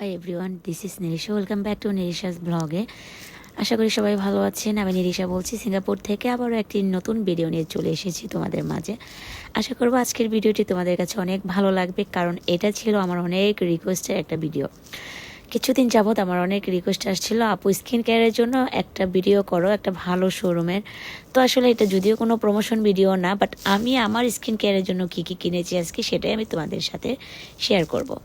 Hi everyone this is Nirisha welcome back to Nirisha's ব্লগে আশা করি সবাই ভালো আছেন। আমি নিরিশা বলছি, সিঙ্গাপুর থেকে আবারও একটি নতুন ভিডিও নিয়ে চলে এসেছি তোমাদের মাঝে। আশা করব আজকের ভিডিওটি তোমাদের কাছে অনেক ভালো লাগবে, কারণ এটা ছিল আমার অনেক রিকোয়েস্টের একটা ভিডিও কিছুদিন যাবৎ আমার অনেক রিকোয়েস্ট আসছিল, আপু স্কিন কেয়ারের জন্য একটা ভিডিও করো, একটা ভালো শোরুমের তো আসলে এটা যদিও কোনো প্রমোশন ভিডিও না বাট আমি আমার স্কিন কেয়ারের জন্য কী কী কিনেছি আজকে সেটাই আমি তোমাদের সাথে শেয়ার করব।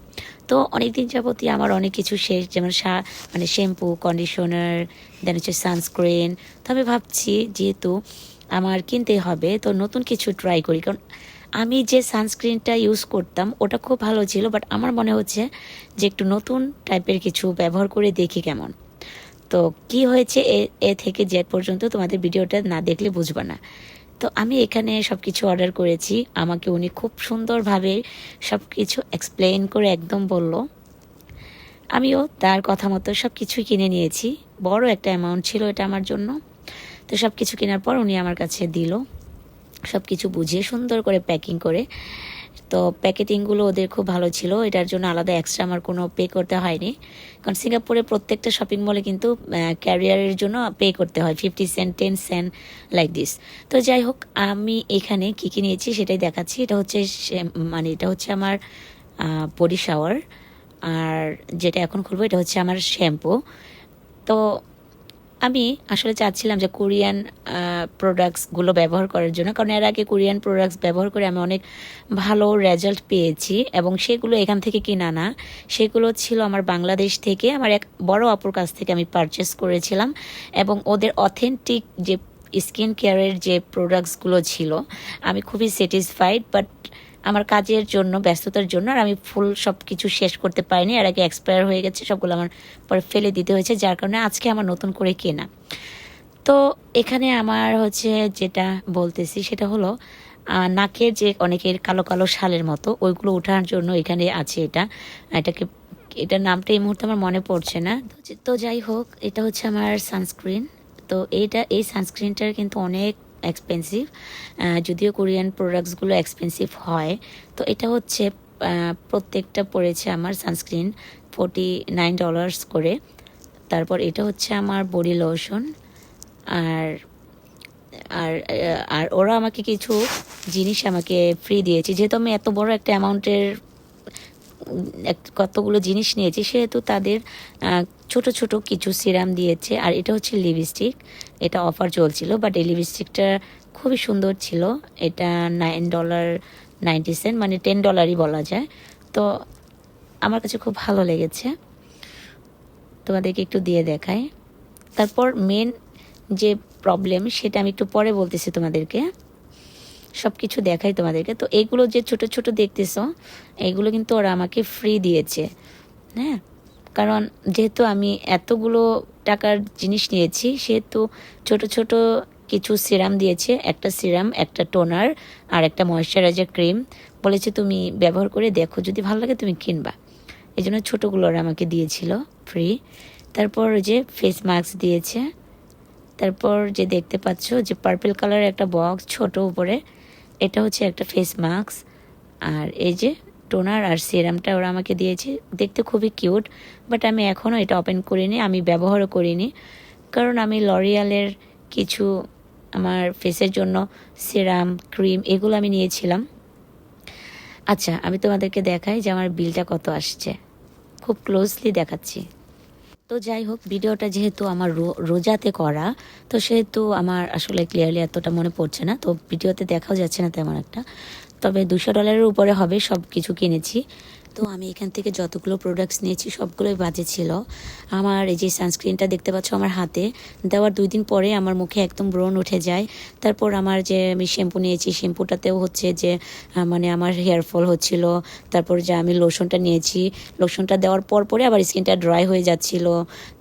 তো অনেক দিন যাবতই আমার অনেক কিছু শেষ, যেমন সা- মানে শ্যাম্পু কন্ডিশনার দেন হচ্ছে সানস্ক্রিন তো আমি ভাবছি, যেহেতু আমার কিনতে হবে, তো নতুন কিছু ট্রাই করি। কারণ আমি যে সানস্ক্রিনটা ইউজ করতাম, ওটা খুব ভালো ছিল বাট আমার মনে হচ্ছে যে একটু নতুন টাইপের কিছু ব্যবহার করে দেখি কেমন। তো কি হয়েছে এ এ থেকে জেড পর্যন্ত তোমাদের ভিডিওটা না দেখলে বুঝবে না। তো আমি এখানে সব কিছু অর্ডার করেছি, আমাকে উনি খুব সুন্দরভাবে সব কিছু এক্সপ্লেন করে একদম বলল। আমিও তার কথা মতো সব কিছুই কিনে নিয়েছি, বড় একটা অ্যামাউন্ট ছিল এটা আমার জন্য। তো সব কিছু কেনার পর উনি আমার কাছে দিল। সব কিছু বুঝিয়ে সুন্দর করে প্যাকিং করে। তো প্যাকেটিংগুলো ওদের খুব ভালো ছিল, এটার জন্য আলাদা এক্সট্রা আমার কোনো পে করতে হয়নি। কারণ সিঙ্গাপুরে প্রত্যেকটা শপিং মলে কিন্তু ক্যারিয়ারের জন্য পে করতে হয় fifty cent ten cent like this তো যাই হোক, আমি এখানে কী কী নিয়েছি সেটাই দেখাচ্ছি। এটা হচ্ছে মানে এটা হচ্ছে আমার বডি শাওয়ার আর যেটা এখন খুলবো, এটা হচ্ছে আমার শ্যাম্পু তো আমি আসলে চাচ্ছিলাম যে কোরিয়ান প্রোডাক্টসগুলো ব্যবহার করার জন্য। কারণ এর আগে কোরিয়ান প্রোডাক্টস ব্যবহার করে আমি অনেক ভালো রেজাল্ট পেয়েছি এবং সেগুলো এখান থেকে কিনা না। সেগুলো ছিল আমার বাংলাদেশ থেকে, আমার এক বড় অপর কাছ থেকে আমি পারচেস করেছিলাম এবং ওদের অথেন্টিক যে স্কিন কেয়ারের যে প্রোডাক্টসগুলো ছিল, আমি খুবই স্যাটিসফাইড বাট আমার কাজের জন্য, ব্যস্ততার জন্য, আর আমি ফুল সব কিছু শেষ করতে পারিনি। আর আগে এক্সপায়ার হয়ে গেছে, সবগুলো আমার পরে ফেলে দিতে হয়েছে, যার কারণে আজকে আমার নতুন করে কেনা। তো এখানে আমার হচ্ছে যেটা বলতেছি, সেটা হলো নাকের যে অনেকের কালো কালো শালের মতো, ওইগুলো ওঠার জন্য এখানে আছে এটা। এটাকে, এটার নামটা এই মুহূর্তে আমার মনে পড়ছে না। তো যাই হোক, এটা হচ্ছে আমার সানস্ক্রিন তো এইটা এই সানস্ক্রিনটার কিন্তু অনেক এক্সপেন্সিভ যদিও কোরিয়ান প্রোডাক্টসগুলো এক্সপেন্সিভ হয়, তো এটা হচ্ছে প্রত্যেকটা পড়েছে আমার সানস্ক্রিন ফোর্টি নাইন ডলার্স করে। তারপর এটা হচ্ছে আমার বডি লোশন আর আর আর ওরা আমাকে কিছু জিনিস আমাকে ফ্রি দিয়েছে। যেহেতু আমি এত বড় একটা অ্যামাউন্টের কতগুলো জিনিস নিয়েছি, সেহেতু তাদের ছোট ছোট কিছু সিরাম দিয়েছে, আর এটা হচ্ছে লিপস্টিক এটা অফার চলছিল বাট এই লিপস্টিকটা খুবই সুন্দর ছিল। এটা নাইন ডলার নাইনটি সেন্ট মানে টেন ডলারই বলা যায়। তো আমার কাছে খুব ভালো লেগেছে। তোমাদেরকে একটু দিয়ে দেখাই। তারপর মেন যে প্রবলেম সেটা আমি একটু পরে বলতেছি তোমাদেরকে। সব কিছু দেখাই তোমাদেরকে। তো এগুলো যে ছোট ছোট দেখতেছো, এগুলো কিন্তু ওরা আমাকে ফ্রি দিয়েছে। হ্যাঁ? কারণ যেহেতু আমি এতগুলো টাকার জিনিস নিয়েছি, সেহেতু ছোট ছোট কিছু সিরাম দিয়েছে। একটা সিরাম, একটা টোনার আর একটা ময়শ্চারাইজার ক্রিম। বলেছে, তুমি ব্যবহার করে দেখো, যদি ভালো লাগে তুমি কিনবা। এই জন্য ছোটোগুলো ওরা আমাকে দিয়েছিল ফ্রি তারপর ওই যে ফেস মাস্ক দিয়েছে। তারপর যে দেখতে পাচ্ছ, যে পার্পল কালারের একটা বক্স ছোট উপরে। এটা হচ্ছে একটা ফেস মাস্ক আর এই যে টোনার আর সেরামটা ওরা আমাকে দিয়েছে। দেখতে খুবই কিউট, বাট আমি এখনও এটা ওপেন করিনি, আমি ব্যবহারও করিনি। কারণ আমি লরিয়ালের কিছু আমার ফেসের জন্য সিরাম, ক্রিম এগুলো আমি নিয়েছিলাম। আচ্ছা আমি তোমাদেরকে দেখাই যে আমার বিলটা কত আসছে। খুব ক্লোজলি দেখাচ্ছি। তো যাই হোক, ভিডিওটা যেহেতু আমার রোজাতে করা, তো সেহেতু আমার আসলে ক্লিয়ারলি এতটা মনে পড়ছে না। তো ভিডিওতে দেখাও যাচ্ছে না তেমন একটা। তবে দুশো ডলারের উপরে হবে সব কিছু কিনেছি। তো আমি এখান থেকে যতগুলো প্রোডাক্টস নিয়েছি, সবগুলোই বাজে ছিল। আমার এই যে সানস্ক্রিনটা দেখতে পাচ্ছ আমার হাতে, দেওয়ার দুই দিন পরে আমার মুখে একদম ব্রণ উঠে যায়। তারপর আমার যে আমি শ্যাম্পু নিয়েছি শ্যাম্পুটাতেও হচ্ছে যে মানে আমার হেয়ার ফল হচ্ছিল। তারপর যে আমি লোশনটা নিয়েছি লোশনটা দেওয়ার পর পরে আবার স্কিনটা ড্রাই হয়ে যাচ্ছিল।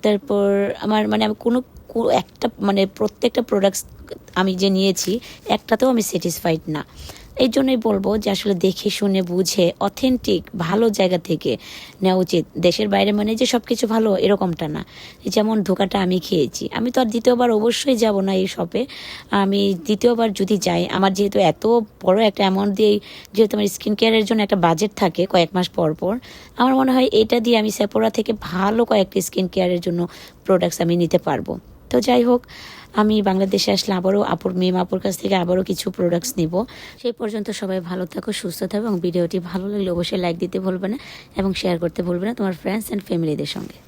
তারপর আমার মানে আমি কোনো একটা মানে প্রত্যেকটা প্রোডাক্টস আমি যে নিয়েছি, একটাতেও আমি স্যাটিসফাইড না। এই জন্যই বলব যে আসলে দেখে শুনে বুঝে অথেন্টিক ভালো জায়গা থেকে নেওয়া উচিত। দেশের বাইরে মানে যে সব কিছু ভালো এরকমটা না। যেমন ধোকাটা আমি খেয়েছি। আমি তো আর দ্বিতীয়বার অবশ্যই যাব না এই শপে আমি দ্বিতীয়বার যদি যাই, আমার যেহেতু এত বড় একটা অ্যামাউন্ট দিয়ে যেহেতু আমার স্কিন কেয়ারের জন্য একটা বাজেট থাকে কয়েক মাস পর পর, আমার মনে হয় এটা দিয়ে আমি সেপোরা থেকে ভালো কয়েকটি স্কিন কেয়ারের জন্য প্রোডাক্টস আমি নিতে পারব। তো যাই হোক আমি বাংলাদেশে আসলে আবারও আপুর মেম আপুর কাছ থেকে আবারও কিছু প্রোডাক্টস নিব। সেই পর্যন্ত সবাই ভালো থাকো, সুস্থ থাকো এবং ভিডিওটি ভালো লাগলে অবশ্যই লাইক দিতে ভুলবে না এবং শেয়ার করতে ভুলবে না তোমার ফ্রেন্ডস অ্যান্ড ফ্যামিলিদের সঙ্গে।